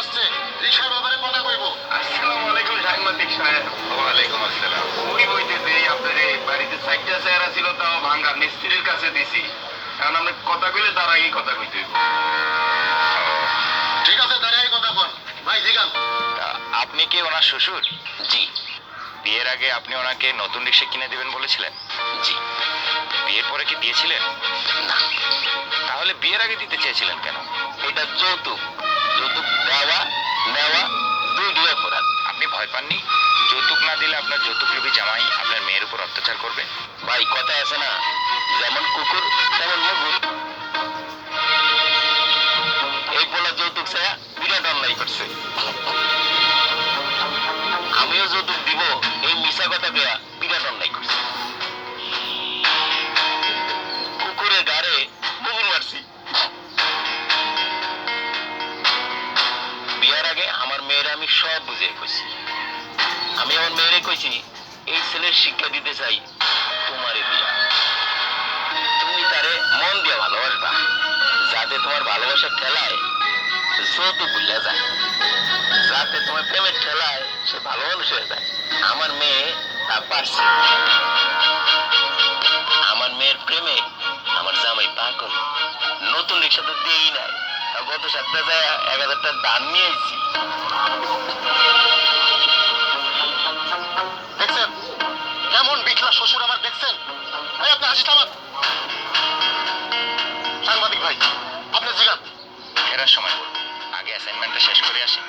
আসছে রিক্সার ব্যাপারে কথা কইব। আসসালামু আলাইকুম সাংবাদিক সাহেব। ওয়ালাইকুম আসসালাম। ওই বইতে দেই আপনাদের বাড়িতে চারটা চেহারা ছিল তাও ভাঙা মিস্ত্রির কাছে দিছি। কারণ আমরা কথা কইলে তার আগে কথা কইতে ঠিক আছে দাঁড়াই কথা বল। ভাই জিগান। আপনি কি ওনার শ্বশুর? জি। বিয়ের আগে আপনি ওনাকে নতুন রিক্সা কিনে দিবেন বলেছিলেন? জি। বিয়ের পরে কি দিয়েছিলেন? না। তাহলে বিয়ের আগে দিতে চেয়েছিলেন কেন? এটা যৌতুক। যৌতুক দেওয়া, নেওয়া দুই অপরাধ আপনি ভয় পাননি? যৌতুক না দিলে আপনার যৌতুক লোভী জামাই আপনার মেয়ের উপর অত্যাচার করবে। ভাই, কথা আছে না? যেমন কুকুর, তেমন মুগুর এই পোলা যৌতুক ছায়া বিরাট অন্যায় করছে। আমার মেয়েরা আমি সব বুঝে কইছি। আমি আমার মেয়েরে কইছি, এই ছেলের শিক্ষা দিতে চাই তোমারে বিয়া তুমি তারে মন দিয়ে ভালোবাসবা, যাতে তোমার ভালোবাসার ঠেলায়, যত ভুলিয়া যায়। যাতে তোমার প্রেমের ঠেলায়, সে ভালো মানুষ হয়ে যায়। আমার মেয়ে তা পারছে আমার মেয়ের প্রেমে আমার জামাই পাগল, নতুন রিক্সা তো দিয়েই নাই। গত সপ্তাহে এক হাজারটা দান নিয়েছি। দেখছেন? কেমন বিকলা শ্বশুর আমার, দেখছেন? এই আপনি হাসি থামান সাংবাদিক ভাই, আপনি জিগান। ফেরার সময় বলুন আগে অ্যাসাইনমেন্টটা শেষ করে আসি।